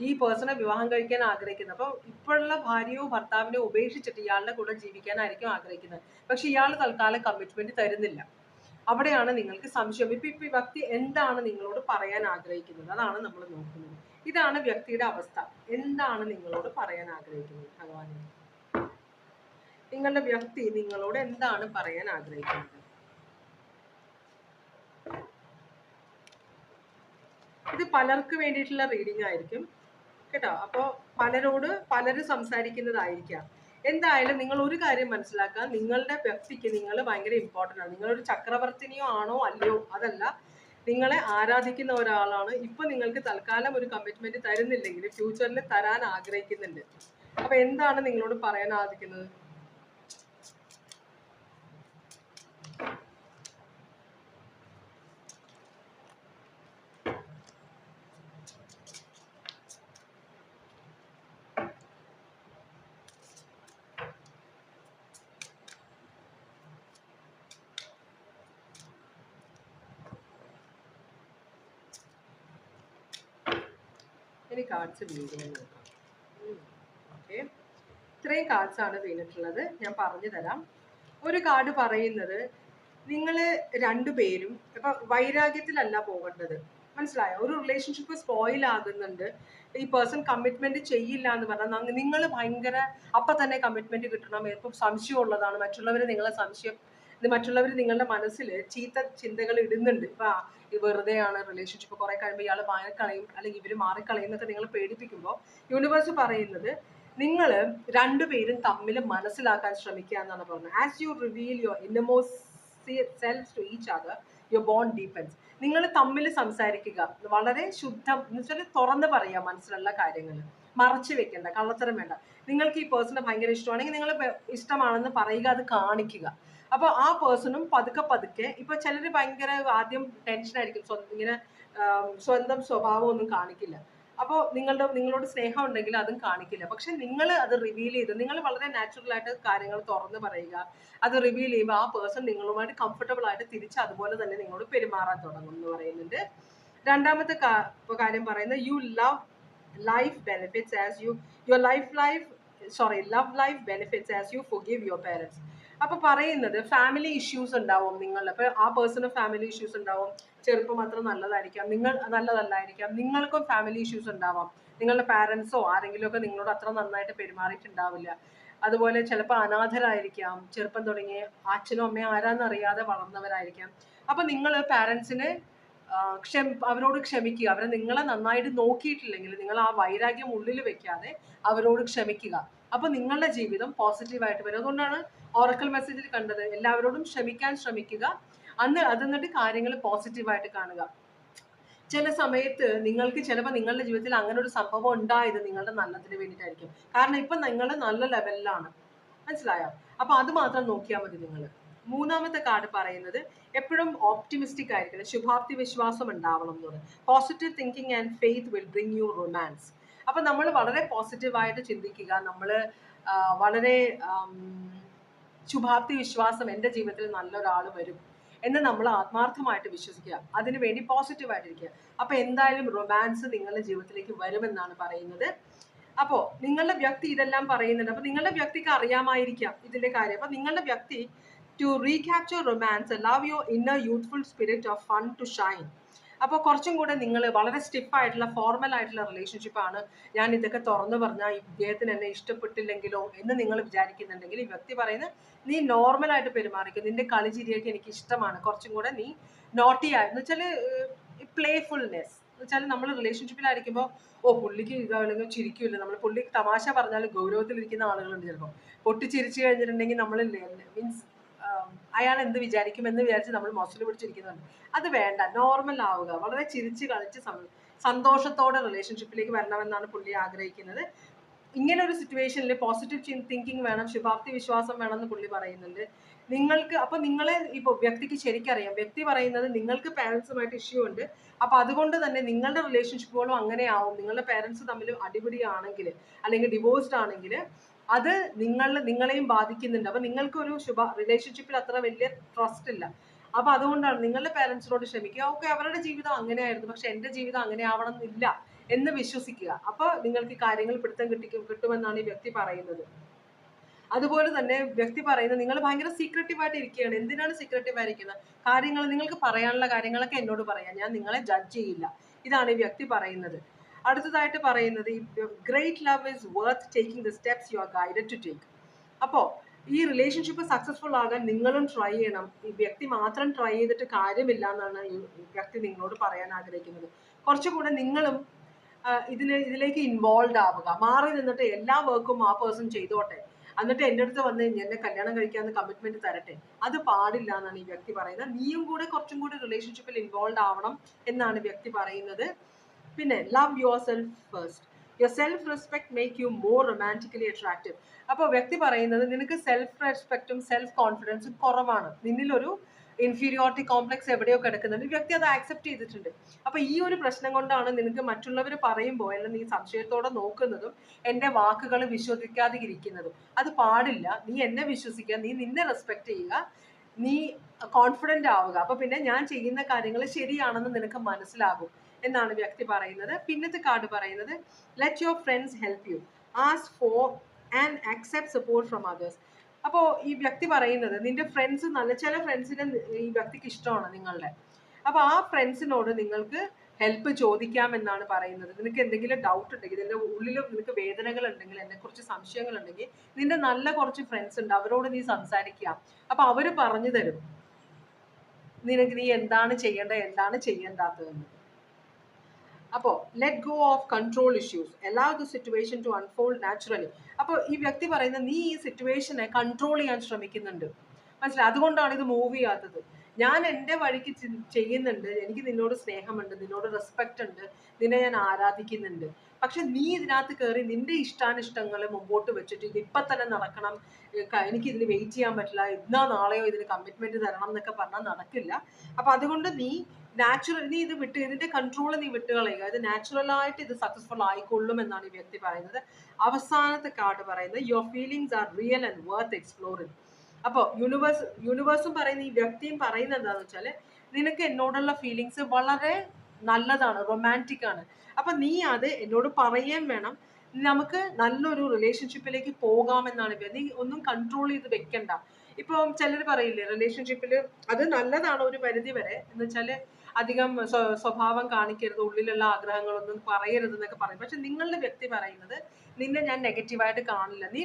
ഈ പേഴ്സണെ വിവാഹം കഴിക്കാൻ ആഗ്രഹിക്കുന്നത്. അപ്പോൾ ഇപ്പോഴുള്ള ഭാര്യയോ ഭർത്താവിനെ ഉപേക്ഷിച്ചിട്ട് ഇയാളുടെ കൂടെ ജീവിക്കാനായിരിക്കും ആഗ്രഹിക്കുന്നത്. പക്ഷെ ഇയാൾ തൽക്കാലം കമ്മിറ്റ്മെന്റ് തരുന്നില്ല. അവിടെയാണ് നിങ്ങൾക്ക് സംശയം. ഇപ്പൊ ഇപ്പൊ വ്യക്തി എന്താണ് നിങ്ങളോട് പറയാൻ ആഗ്രഹിക്കുന്നത്? അതാണ് നമ്മൾ നോക്കുന്നത്. ഇതാണ് വ്യക്തിയുടെ അവസ്ഥ. എന്താണ് നിങ്ങളോട് പറയാൻ ആഗ്രഹിക്കുന്നത് ഭഗവാനെ? നിങ്ങളുടെ വ്യക്തി നിങ്ങളോട് എന്താണ് പറയാൻ ആഗ്രഹിക്കുന്നത്? ഇത് പലർക്ക് വേണ്ടിയിട്ടുള്ള റീഡിംഗ് ആയിരിക്കും കേട്ടോ? അപ്പോൾ പലരോട് പലരും സംസാരിക്കുന്നതായിരിക്കാം. എന്തായാലും നിങ്ങൾ ഒരു കാര്യം മനസ്സിലാക്കുക നിങ്ങളുടെ വ്യക്തിക്ക് നിങ്ങൾ ഭയങ്കര ഇമ്പോർട്ടന്റ് ആണ്. നിങ്ങളൊരു ചക്രവർത്തിനിയോ ആണോ അല്ലയോ അതല്ല നിങ്ങളെ ആരാധിക്കുന്ന ഒരാളാണ്. ഇപ്പൊ നിങ്ങൾക്ക് തൽക്കാലം ഒരു കമ്മിറ്റ്മെന്റ് തരുന്നില്ലെങ്കിൽ ഫ്യൂച്ചറിൽ തരാൻ ആഗ്രഹിക്കുന്നുണ്ട്. അപ്പൊ എന്താണ് നിങ്ങളോട് പറയാൻ ആഗ്രഹിക്കുന്നത്? ഇനി കാർഡ്സ് വീഴുന്നത് നോക്കാം ഓക്കെ ഇത്രയും ആണ് വീണിട്ടുള്ളത് ഞാൻ പറഞ്ഞു തരാം ഒരു കാർഡ് പറയുന്നത് നിങ്ങൾ രണ്ടുപേരും ഇപ്പൊ വൈരാഗ്യത്തിലല്ല പോകേണ്ടത്. മനസ്സിലായോ? ഒരു റിലേഷൻഷിപ്പ് സ്പോയിൽ ആകുന്നുണ്ട്. ഈ പേഴ്സൺ കമ്മിറ്റ്മെന്റ് ചെയ്യില്ല എന്ന് പറഞ്ഞാൽ നിങ്ങൾ ഭയങ്കര അപ്പൊ തന്നെ കമ്മിറ്റ്മെന്റ് കിട്ടണം. ഇപ്പം സംശയമുള്ളതാണ്. മറ്റുള്ളവർ നിങ്ങളെ സംശയം മറ്റുള്ളവർ നിങ്ങളുടെ മനസ്സിൽ ചീത്ത ചിന്തകൾ ഇടുന്നുണ്ട്. ഇപ്പൊ വെറുതെയാണ് റിലേഷൻഷിപ്പ് കുറെ കഴിയുമ്പോൾ ഇയാൾ മാറിക്കളയും അല്ലെങ്കിൽ ഇവർ മാറിക്കളയും എന്നൊക്കെ നിങ്ങൾ പേടിപ്പിക്കുമ്പോൾ യൂണിവേഴ്സ് പറയുന്നത് നിങ്ങൾ രണ്ടുപേരും തമ്മിൽ മനസ്സിലാക്കാൻ ശ്രമിക്കുക എന്നാണ് പറഞ്ഞത്. As you reveal your ഇന്നമോസ് self to each other your bond deepens നിങ്ങൾ തമ്മിൽ സംസാരിക്കുക. വളരെ ശുദ്ധം എന്ന് വെച്ചാൽ തുറന്ന് പറയുക മനസ്സിലുള്ള കാര്യങ്ങൾ. മറച്ചു വെക്കേണ്ട കള്ളത്തരം വേണ്ട. നിങ്ങൾക്ക് ഈ പേഴ്സണെ ഭയങ്കര ഇഷ്ടമാണെങ്കിൽ നിങ്ങൾ ഇഷ്ടമാണെന്ന് പറയുക അത് കാണിക്കുക. അപ്പോൾ ആ പേഴ്സണും പതുക്കെ പതുക്കെ ഇപ്പൊ ചിലർ ഭയങ്കര ആദ്യം ടെൻഷൻ ആയിരിക്കും. ഇങ്ങനെ സ്വന്തം സ്വഭാവം ഒന്നും കാണിക്കില്ല. അപ്പോൾ നിങ്ങളുടെ നിങ്ങളോട് സ്നേഹം ഉണ്ടെങ്കിൽ അതും കാണിക്കില്ല. പക്ഷെ നിങ്ങൾ അത് റിവീൽ ചെയ്ത് നിങ്ങൾ വളരെ നാച്ചുറൽ ആയിട്ട് കാര്യങ്ങൾ തുറന്ന് പറയുക അത് റിവീൽ ചെയ്യുമ്പോൾ ആ പേഴ്സൺ നിങ്ങളുമായിട്ട് കംഫർട്ടബിൾ ആയിട്ട് തിരിച്ച് അതുപോലെ തന്നെ നിങ്ങളോട് പെരുമാറാൻ തുടങ്ങും എന്ന് പറയുന്നുണ്ട്. രണ്ടാമത്തെ കാര്യം പറയുന്നത് you love life benefits as you your life life sorry love life benefits as you forgive your parents അപ്പൊ പറയുന്നത് ഫാമിലി ഇഷ്യൂസ് ഉണ്ടാവും നിങ്ങൾ. അപ്പൊ ആ പേഴ്സണ് ഫാമിലി ഇഷ്യൂസ് ഉണ്ടാവും. ചെറുപ്പം മാത്രം നല്ലതായിരിക്കാം. നിങ്ങൾ നല്ലതല്ലായിരിക്കാം. നിങ്ങൾക്കും ഫാമിലി ഇഷ്യൂസ് ഉണ്ടാവാം. നിങ്ങളുടെ പാരൻസോ ആരെങ്കിലും ഒക്കെ നിങ്ങളോട് അത്ര നന്നായിട്ട് പെരുമാറിയിട്ടുണ്ടാവില്ല. അതുപോലെ ചിലപ്പോൾ അനാഥരായിരിക്കാം. ചെറുപ്പം തുടങ്ങി അച്ഛനും അമ്മയും ആരാന്ന് അറിയാതെ വളർന്നവരായിരിക്കാം. അപ്പൊ നിങ്ങൾ പാരൻസിന് ക്ഷമ അവരോട് ക്ഷമിക്കുക. അവരെ നിങ്ങളെ നന്നായിട്ട് നോക്കിയിട്ടില്ലെങ്കിൽ നിങ്ങൾ ആ വൈരാഗ്യം ഉള്ളിൽ വെക്കാതെ അവരോട് ക്ഷമിക്കുക. അപ്പൊ നിങ്ങളുടെ ജീവിതം പോസിറ്റീവായിട്ട് വരും. അതുകൊണ്ടാണ് ഓറക്കൽ മെസ്സേജിൽ കണ്ടത്. എല്ലാവരോടും ക്ഷമിക്കാൻ ശ്രമിക്കുക. അന്ന് അത് എന്നിട്ട് കാര്യങ്ങൾ പോസിറ്റീവായിട്ട് കാണുക. ചില സമയത്ത് നിങ്ങൾക്ക് ചിലപ്പോൾ നിങ്ങളുടെ ജീവിതത്തിൽ അങ്ങനെ ഒരു സംഭവം ഉണ്ടായത് നിങ്ങളുടെ നല്ലതിന് വേണ്ടിയിട്ടായിരിക്കും. കാരണം ഇപ്പൊ നിങ്ങൾ നല്ല ലെവലിലാണ് മനസ്സിലായോ? അപ്പോൾ അത് മാത്രം നോക്കിയാൽ മതി നിങ്ങൾ മൂന്നാമത്തെ കാർഡ് പറയുന്നത് എപ്പോഴും ഓപ്റ്റിമിസ്റ്റിക് ആയിരിക്കണം. ശുഭാപ്തി വിശ്വാസം ഉണ്ടാവണം എന്ന് പറയുന്നത് positive thinking and faith will bring you romance അപ്പൊ നമ്മൾ വളരെ പോസിറ്റീവായിട്ട് ചിന്തിക്കുക. നമ്മൾ വളരെ ശുഭാപ്തി വിശ്വാസം എന്റെ ജീവിതത്തിൽ നല്ലൊരാൾ വരും എന്ന് നമ്മൾ ആത്മാർത്ഥമായിട്ട് വിശ്വസിക്കുക. അതിനുവേണ്ടി പോസിറ്റീവായിട്ടിരിക്കുക അപ്പോൾ എന്തായാലും റൊമാൻസ് നിങ്ങളുടെ ജീവിതത്തിലേക്ക് വരുമെന്നാണ് പറയുന്നത്. അപ്പോൾ നിങ്ങളുടെ വ്യക്തി ഇതെല്ലാം പറയുന്നുണ്ട്. അപ്പോൾ നിങ്ങളുടെ വ്യക്തിക്ക് അറിയാമായിരിക്കാം ഇതിന്റെ കാര്യം. അപ്പോൾ നിങ്ങളുടെ വ്യക്തി to recapture romance love your inner youthful spirit of fun to shine അപ്പോൾ കുറച്ചും കൂടെ നിങ്ങൾ വളരെ സ്റ്റിഫ് ആയിട്ടുള്ള ഫോർമൽ ആയിട്ടുള്ള റിലേഷൻഷിപ്പ് ആണ്. ഞാൻ ഇതൊക്കെ തുറന്നു പറഞ്ഞാൽ ഇദ്ദേഹത്തിന് എന്നെ ഇഷ്ടപ്പെട്ടില്ലെങ്കിലോ എന്ന് നിങ്ങൾ വിചാരിക്കുന്നുണ്ടെങ്കിൽ ഈ വ്യക്തി പറയുന്നത് നീ നോർമൽ ആയിട്ട് പെരുമാറിക്കും. നിന്റെ കളിചിരിയൊക്കെ എനിക്ക് ഇഷ്ടമാണ്. കുറച്ചും കൂടെ നീ നോട്ടി ആയി. വെച്ചാൽ പ്ലേഫുൾനെസ് വെച്ചാൽ നമ്മൾ റിലേഷൻഷിപ്പിലായിരിക്കുമ്പോൾ ഓ പുള്ളിക്ക് ഇതാണെങ്കിൽ ചിരിക്കില്ല. നമ്മൾ പുള്ളിക്ക് തമാശ പറഞ്ഞാൽ ഗൗരവത്തിലിരിക്കുന്ന ആളുകളുണ്ട് ചിലപ്പോൾ പൊട്ടിച്ചിരിച്ചു കഴിഞ്ഞിട്ടുണ്ടെങ്കിൽ നമ്മൾ മീൻസ് അയാൾ എന്ത് വിചാരിക്കും എന്ന് വിചാരിച്ച് നമ്മൾ മസിൽ പിടിച്ചിരിക്കുന്നുണ്ട്. അത് വേണ്ട നോർമൽ ആവുക. വളരെ ചിരിച്ച് കളിച്ച് സന്തോഷത്തോടെ റിലേഷൻഷിപ്പിലേക്ക് വരണമെന്നാണ് പുള്ളി ആഗ്രഹിക്കുന്നത്. ഇങ്ങനെ ഒരു സിറ്റുവേഷനിൽ പോസിറ്റീവ് തിങ്കിങ് വേണം ശുഭാപ്തി വിശ്വാസം വേണം എന്ന് പുള്ളി പറയുന്നുണ്ട്. നിങ്ങൾക്ക് അപ്പൊ നിങ്ങളെ ഇപ്പൊ വ്യക്തിക്ക് ശരിക്കറിയാം. വ്യക്തി പറയുന്നത് നിങ്ങൾക്ക് പാരൻസുമായിട്ട് ഇഷ്യൂ ഉണ്ട്. അപ്പൊ അതുകൊണ്ട് തന്നെ നിങ്ങളുടെ റിലേഷൻഷിപ്പുകളും അങ്ങനെ ആവും. നിങ്ങളുടെ പാരൻസ് തമ്മിൽ അടിപിടിയാണെങ്കിൽ അല്ലെങ്കിൽ ഡിവോഴ്സ്ഡ് ആണെങ്കിൽ അത് നിങ്ങൾ നിങ്ങളെയും ബാധിക്കുന്നുണ്ട്. അപ്പൊ നിങ്ങൾക്ക് ഒരു ശുഭ റിലേഷൻഷിപ്പിൽ അത്ര വലിയ ട്രസ്റ്റ് ഇല്ല. അപ്പൊ അതുകൊണ്ടാണ് നിങ്ങളുടെ പേരൻസിനോട് ക്ഷമിക്കുക. ഓക്കെ അവരുടെ ജീവിതം അങ്ങനെയായിരുന്നു. പക്ഷെ എന്റെ ജീവിതം അങ്ങനെ ആവണം എന്നില്ല എന്ന് വിശ്വസിക്കുക. അപ്പൊ നിങ്ങൾക്ക് കാര്യങ്ങൾ പിടുത്തം കിട്ടിക്കും കിട്ടുമെന്നാണ് ഈ വ്യക്തി പറയുന്നത്. അതുപോലെ തന്നെ വ്യക്തി പറയുന്നത് നിങ്ങൾ ഭയങ്കര സീക്രട്ടീവ് ആയിട്ട് ഇരിക്കുകയാണ്. എന്തിനാണ് സീക്രട്ടീവ് ആയിരിക്കുന്നത്? കാര്യങ്ങൾ നിങ്ങൾക്ക് പറയാനുള്ള കാര്യങ്ങളൊക്കെ എന്നോട് പറയാം. ഞാൻ നിങ്ങളെ ജഡ്ജ് ചെയ്യില്ല. ഇതാണ് ഈ വ്യക്തി പറയുന്നത്. അടുത്തതായിട്ട് പറയുന്നത് great love is worth taking the steps you are guided to take അപ്പോൾ ഈ റിലേഷൻഷിപ്പ് സക്സസ്ഫുൾ ആകാൻ നിങ്ങളും ട്രൈ ചെയ്യണം. ഈ വ്യക്തി മാത്രം ട്രൈ ചെയ്തിട്ട് കാര്യമില്ല എന്നാണ് ഈ വ്യക്തി നിങ്ങളോട് പറയാൻ ആഗ്രഹിക്കുന്നത്. കുറച്ചുകൂടെ നിങ്ങളും ഇതിന് ഇതിലേക്ക് ഇൻവോൾവ് ആവുക. മാറി നിന്നിട്ട് എല്ലാ വർക്കും ആ പേഴ്സൺ ചെയ്തോട്ടെ. എന്നിട്ട് എന്റെ അടുത്ത് വന്ന് എന്നെ കല്യാണം കഴിക്കാമെന്ന് കമ്മിറ്റ്മെന്റ് തരട്ടെ. അത് പാടില്ല എന്നാണ് ഈ വ്യക്തി പറയുന്നത്. നീയും കൂടെ കുറച്ചും കൂടി റിലേഷൻഷിപ്പിൽ ഇൻവോൾവ് ആവണം എന്നാണ് വ്യക്തി പറയുന്നത്. പിന്നെ love yourself first yourself respect make you more romantically attractive അപ്പോൾ വ്യക്തി പറയുന്നത് നിനക്ക് സെൽഫ് റെസ്പെക്റ്റും സെൽഫ് കോൺഫിഡൻസും കുറവാണ്. നിന്നിലൊരു ഇൻഫീരിയോറിറ്റി കോംപ്ലക്സ് എവിടെയോ കിടക്കുന്നുണ്ട്. വ്യക്തി അത് ആക്സെപ്റ്റ് ചെയ്തിട്ടുണ്ട്. അപ്പോൾ ഈ ഒരു പ്രശ്നം കൊണ്ടാണ് നിനക്ക് മറ്റുള്ളവർ പറയുമ്പോൾ അല്ലെങ്കിൽ നീ സംശയത്തോടെ നോക്കുന്നതും എന്റെ വാക്കുകൾ വിശ്വസിക്കാതെ ഇരിക്കുന്നതും അത് പാടില്ല. നീ എന്നെ വിശ്വസിക്കുക. നീ നിന്നെ റെസ്പെക്ട് ചെയ്യുക. നീ കോൺഫിഡന്റ് ആവുക. അപ്പോൾ പിന്നെ ഞാൻ ചെയ്യുന്ന കാര്യങ്ങൾ ശരിയാണെന്ന് നിനക്ക് മനസ്സിലാകും. എന്നാണ് വ്യക്തി പറയുന്നത്. പിന്നത്തെ കാർഡ് പറയുന്നത് let your friends help you as for and accept support from others അപ്പോൾ ഈ വ്യക്തി പറയുന്നത് നിന്റെ ഫ്രണ്ട്സ് നല്ല ചില ഫ്രണ്ട്സിനെ ഈ വ്യക്തിക്ക് ഇഷ്ടമാണ് നിങ്ങളുടെ. അപ്പോൾ ആ ഫ്രണ്ട്സിനോട് നിങ്ങൾക്ക് ഹെൽപ്പ് ചോദിക്കാം എന്നാണ് പറയുന്നത്. നിനക്ക് എന്തെങ്കിലും ഡൗട്ട് ഉണ്ടെങ്കിൽ നിന്റെ ഉള്ളിൽ നിനക്ക് വേദനകൾ ഉണ്ടെങ്കിൽ എന്നെ കുറിച്ച് സംശയങ്ങൾ ഉണ്ടെങ്കിൽ നിന്റെ നല്ല കുറച്ച് ഫ്രണ്ട്സ് ഉണ്ട് അവരോട് നീ സംസാരിക്കുക അപ്പൊ അവർ പറഞ്ഞു തരും. നിനക്ക് നീ എന്താണ് ചെയ്യേണ്ടത് എന്താണ് ചെയ്യേണ്ടാത്തതെന്ന് അപ്പോൾ let go of control issues allow the situation to unfold naturally അപ്പോൾ ഈ വ്യക്തി പറയുന്നത് നീ ഈ സിറ്റുവേഷനെ കൺട്രോൾ ചെയ്യാൻ ശ്രമിക്കുന്നുണ്ട്. മനസ്സിലായി? അതുകൊണ്ടാണ് ഇത് മൂവ് ചെയ്യാത്തത്. ഞാൻ എന്റെ വഴിക്ക് ചെയ്യുന്നുണ്ട്. എനിക്ക് നിന്നോട് സ്നേഹമുണ്ട്. നിന്നോട് റെസ്പെക്റ്റ് ഉണ്ട്. നിന്നെ ഞാൻ ആരാധിക്കുന്നുണ്ട്. പക്ഷെ നീ ഇതിനകത്ത് കയറി നിന്റെ ഇഷ്ടാനിഷ്ടങ്ങൾ മുമ്പോട്ട് വെച്ചിട്ട് ഇത് ഇപ്പം തന്നെ നടക്കണം. എനിക്ക് ഇതിന് വെയിറ്റ് ചെയ്യാൻ പറ്റില്ല. ഇന്നാ നാളെയോ ഇതിന് കമ്മിറ്റ്മെന്റ് തരണം എന്നൊക്കെ പറഞ്ഞാൽ നടക്കില്ല. അപ്പൊ അതുകൊണ്ട് നീ നാച്ചുറൽ നീ ഇത് വിട്ട് ഇതിന്റെ കൺട്രോൾ നീ വിട്ട് കളയുക. ഇത് നാച്ചുറലായിട്ട് ഇത് സക്സസ്ഫുൾ ആയിക്കൊള്ളും എന്നാണ് ഈ വ്യക്തി പറയുന്നത്. അവസാനത്തെ കാർഡ് പറയുന്നത് your feelings are real and worth exploring അപ്പോൾ യൂണിവേഴ്സ് യൂണിവേഴ്സും പറയുന്ന ഈ വ്യക്തിയും പറയുന്നത് എന്താണെന്ന് വെച്ചാൽ നിനക്ക് എന്നോടുള്ള ഫീലിങ്സ് വളരെ നല്ലതാണ് റൊമാന്റിക് ആണ്. അപ്പം നീ അത് എന്നോട് പറയുകയും വേണം. നമുക്ക് നല്ലൊരു റിലേഷൻഷിപ്പിലേക്ക് പോകാമെന്നാണ്. നീ ഒന്നും കൺട്രോൾ ചെയ്ത് വെക്കണ്ട. ഇപ്പം ചിലർ പറയില്ലേ റിലേഷൻഷിപ്പിൽ അത് നല്ലതാണ് ഒരു പരിധി വരെ. എന്ന് വെച്ചാൽ അധികം സ്വ- സ്വഭാവം കാണിക്കരുത് ഉള്ളിലുള്ള ആഗ്രഹങ്ങളൊന്നും പറയരുത് എന്നൊക്കെ പറയും. പക്ഷെ നിങ്ങളുടെ വ്യക്തി പറയുന്നത് നിന്നെ ഞാൻ നെഗറ്റീവായിട്ട് കാണില്ല. നീ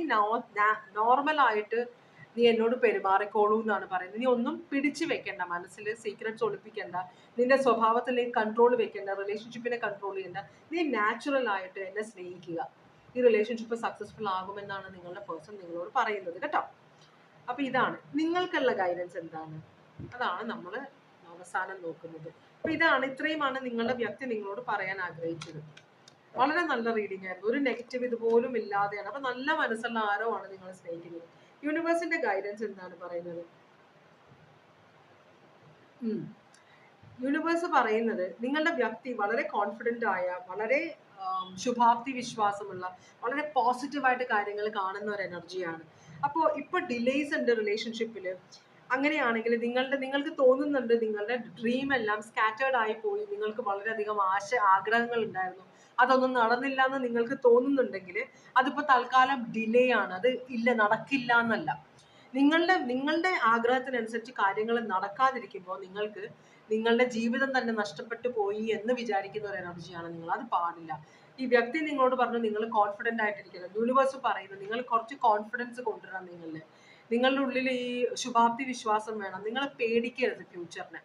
നോർമൽ ആയിട്ട് നീ എന്നോട് പെരുമാറിക്കോളൂ എന്നാണ് പറയുന്നത്. നീ ഒന്നും പിടിച്ചു വെക്കണ്ട മനസ്സിൽ സീക്രറ്റ്സ് ഒളിപ്പിക്കണ്ട നിന്റെ സ്വഭാവത്തിൽ കൺട്രോൾ വെക്കണ്ട റിലേഷൻഷിപ്പിനെ കൺട്രോൾ ചെയ്യണ്ട. നീ നാച്ചുറൽ ആയിട്ട് എന്നെ സ്നേഹിക്കുക. ഈ റിലേഷൻഷിപ്പ് സക്സസ്ഫുൾ ആകുമെന്നാണ് നിങ്ങളുടെ പേഴ്സൺ നിങ്ങളോട് പറയുന്നത്. കേട്ടോ? അപ്പൊ ഇതാണ്. നിങ്ങൾക്കുള്ള ഗൈഡൻസ് എന്താണ്? അതാണ് നമ്മൾ അവസാനം നോക്കുന്നത്. അപ്പൊ ഇതാണ് ഇത്രയുമാണ് നിങ്ങളുടെ വ്യക്തി നിങ്ങളോട് പറയാൻ ആഗ്രഹിച്ചത്. വളരെ നല്ല റീഡിംഗ് ആയിരുന്നു. ഒരു നെഗറ്റീവ് ഇതുപോലും ഇല്ലാതെയാണ്. അപ്പൊ നല്ല മനസ്സുള്ള ആരോ ആണ് നിങ്ങൾ സ്നേഹിക്കുന്നത്. യൂണിവേഴ്സിന്റെ ഗൈഡൻസ് എന്താണ് പറയുന്നത്? യൂണിവേഴ്സ് പറയുന്നത് നിങ്ങളുടെ വ്യക്തി വളരെ കോൺഫിഡന്റ് ആയ വളരെ ശുഭാപ്തി വിശ്വാസമുള്ള വളരെ പോസിറ്റീവായിട്ട് കാര്യങ്ങൾ കാണുന്ന ഒരു എനർജിയാണ് അപ്പോൾ ഇപ്പോൾ ഡിലേസ് ഉണ്ട് റിലേഷൻഷിപ്പിൽ അങ്ങനെയാണെങ്കിൽ നിങ്ങളുടെ നിങ്ങൾക്ക് തോന്നുന്നുണ്ട് നിങ്ങളുടെ ഡ്രീം എല്ലാം സ്കാറ്റേർഡ് ആയി പോയി നിങ്ങൾക്ക് വളരെയധികം ആശ ആഗ്രഹങ്ങൾ ഉണ്ടായിരുന്നു അതൊന്നും നടന്നില്ല എന്ന് നിങ്ങൾക്ക് തോന്നുന്നുണ്ടെങ്കിൽ അതിപ്പോൾ തൽക്കാലം ഡിലേ ആണ് അത് ഇല്ല നടക്കില്ല എന്നല്ല. നിങ്ങളുടെ നിങ്ങളുടെ ആഗ്രഹത്തിനനുസരിച്ച് കാര്യങ്ങൾ നടക്കാതിരിക്കുമ്പോൾ നിങ്ങൾക്ക് നിങ്ങളുടെ ജീവിതം തന്നെ നഷ്ടപ്പെട്ടു പോയി എന്ന് വിചാരിക്കുന്ന ഒരു എനർജിയാണ് നിങ്ങൾ അത് പാടില്ല. ഈ വ്യക്തി നിങ്ങളോട് പറഞ്ഞു നിങ്ങൾ കോൺഫിഡന്റ് ആയിട്ടിരിക്കുന്നത് യൂണിവേഴ്സ് പറയുന്നത് നിങ്ങൾ കുറച്ച് കോൺഫിഡൻസ് കൊണ്ടുവരണം നിങ്ങളിൽ. നിങ്ങളുടെ ഉള്ളിൽ ഈ ശുഭാപ്തി വിശ്വാസം വേണം. നിങ്ങൾ പേടിക്കരുത് ഫ്യൂച്ചറിനെ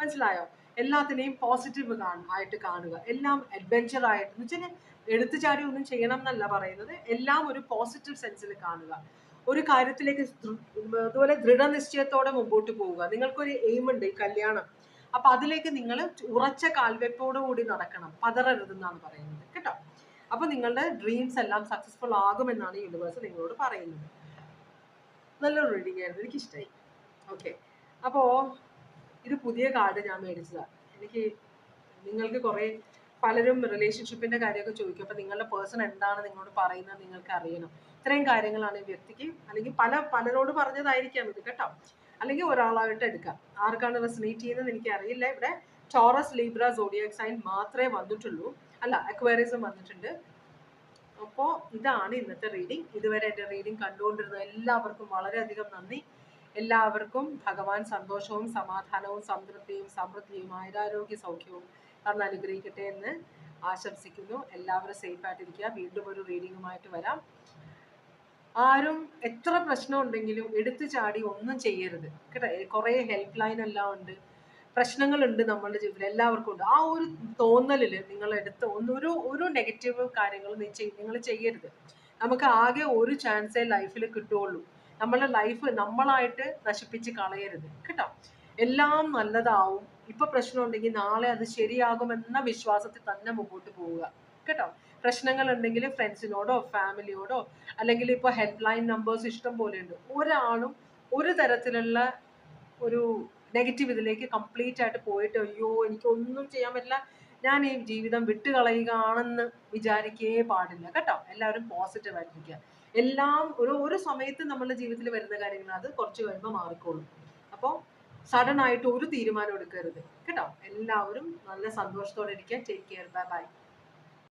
മനസ്സിലായോ? എല്ലാത്തിനെയും പോസിറ്റീവ് ആയിട്ട് കാണുക. എല്ലാം അഡ്വഞ്ചർ ആയിട്ട്. എന്ന് വെച്ചാൽ എടുത്തു ചാടി ഒന്നും ചെയ്യണം എന്നല്ല പറയുന്നത്. എല്ലാം ഒരു പോസിറ്റീവ് സെൻസിൽ കാണുക. ഒരു കാര്യത്തിലേക്ക് അതുപോലെ ദൃഢനിശ്ചയത്തോടെ മുമ്പോട്ട് പോവുക. നിങ്ങൾക്കൊരു എയിം ഉണ്ട് ഈ കല്യാണം. അപ്പൊ അതിലേക്ക് നിങ്ങൾ ഉറച്ച കാൽവെപ്പോടു കൂടി നടക്കണം. പതറരുത് എന്നാണ് പറയുന്നത്. കേട്ടോ? അപ്പൊ നിങ്ങളുടെ ഡ്രീംസ് എല്ലാം സക്സസ്ഫുൾ ആകുമെന്നാണ് യൂണിവേഴ്സ് നിങ്ങളോട് പറയുന്നത്. നല്ലൊരു റീഡിംഗ് ആയിരുന്നു. എനിക്ക് ഇഷ്ടായി ഓക്കെ അപ്പോ ഇത് പുതിയ കാർഡ് ഞാൻ മേടിച്ചതാണ് എനിക്ക് നിങ്ങൾക്ക് കുറേ പലരും റിലേഷൻഷിപ്പിന്റെ കാര്യമൊക്കെ ചോദിക്കും. അപ്പോൾ നിങ്ങളുടെ പേഴ്സൺ എന്താണ് നിങ്ങളോട് പറയുന്നത് നിങ്ങൾക്ക് അറിയണം. ഇത്രയും കാര്യങ്ങളാണ് ഈ വ്യക്തിക്ക്. അല്ലെങ്കിൽ പല പലരോട് പറഞ്ഞതായിരിക്കാം ഇത് കേട്ടോ. അല്ലെങ്കിൽ ഒരാളായിട്ട് എടുക്കാം. ആർക്കാണ് റെസിനേറ്റ് ചെയ്യുന്നത് എനിക്ക് അറിയില്ല. ഇവിടെ ടോറസ് ലീബ്ര സോഡിയക് സൈൻ മാത്രമേ വന്നിട്ടുള്ളൂ. അല്ല അക്വേറിയസും വന്നിട്ടുണ്ട്. അപ്പോൾ ഇതാണ് ഇന്നത്തെ റീഡിംഗ് ഇതുവരെ എന്റെ റീഡിംഗ് കണ്ടുകൊണ്ടിരുന്ന എല്ലാവർക്കും വളരെയധികം നന്ദി. എല്ലാവർക്കും ഭഗവാൻ സന്തോഷവും സമാധാനവും സംതൃപ്തിയും സമൃദ്ധിയും ആയുരാരോഗ്യ സൗഖ്യവും തന്ന് അനുഗ്രഹിക്കട്ടെ എന്ന് ആശംസിക്കുന്നു. എല്ലാവരും സേഫ് ആയിട്ടിരിക്കുക. വീണ്ടും ഒരു റീഡിങ്ങുമായിട്ട് വരാം. ആരും എത്ര പ്രശ്നം ഉണ്ടെങ്കിലും എടുത്തു ചാടി ഒന്നും ചെയ്യരുത്. കേട്ടോ? കുറേ ഹെൽപ്പ് ലൈൻ എല്ലാം ഉണ്ട്. പ്രശ്നങ്ങളുണ്ട് നമ്മളുടെ ജീവിതത്തിൽ എല്ലാവർക്കും ഉണ്ട്. ആ ഒരു തോന്നലിൽ നിങ്ങൾ എടുത്ത് ഒരു ഒരു നെഗറ്റീവ് കാര്യങ്ങൾ നീ നിങ്ങൾ ചെയ്യരുത്. നമുക്ക് ആകെ ഒരു ചാൻസേ ലൈഫിൽ കിട്ടുള്ളൂ നമ്മളുടെ ലൈഫ് നമ്മളായിട്ട് നശിപ്പിച്ച് കളയരുത്. കേട്ടോ? എല്ലാം നല്ലതാവും. ഇപ്പൊ പ്രശ്നം ഉണ്ടെങ്കിൽ നാളെ അത് ശരിയാകുമെന്ന വിശ്വാസത്തിൽ തന്നെ മുമ്പോട്ട് പോവുക. കേട്ടോ? പ്രശ്നങ്ങൾ ഉണ്ടെങ്കിൽ ഫ്രണ്ട്സിനോടോ ഫാമിലിയോടോ അല്ലെങ്കിൽ ഇപ്പോൾ ഹെൽപ്പ് ലൈൻ നമ്പേഴ്സ് ഇഷ്ടം പോലെ ഉണ്ട്. ഒരാളും ഒരു തരത്തിലുള്ള ഒരു നെഗറ്റീവ് ഇതിലേക്ക് കംപ്ലീറ്റ് ആയിട്ട് പോയിട്ട് അയ്യോ എനിക്ക് ഒന്നും ചെയ്യാൻ പറ്റില്ല. ഞാൻ ഈ ജീവിതം വിട്ടുകളയുകയാണെന്ന് വിചാരിക്കേ പാടില്ല. കേട്ടോ? എല്ലാവരും പോസിറ്റീവ് ആയിരിക്കുക എല്ലാം ഒരു ഒരു സമയത്ത് നമ്മുടെ ജീവിതത്തിൽ വരുന്ന കാര്യങ്ങൾ അത് കുറച്ച് കഴിയുമ്പോൾ മാറിക്കോളും. അപ്പോൾ സഡൻ ആയിട്ട് ഒരു തീരുമാനം എടുക്കരുത്. കേട്ടോ? എല്ലാവരും നല്ല സന്തോഷത്തോടെ ഇരിക്കുക. Take care bye bye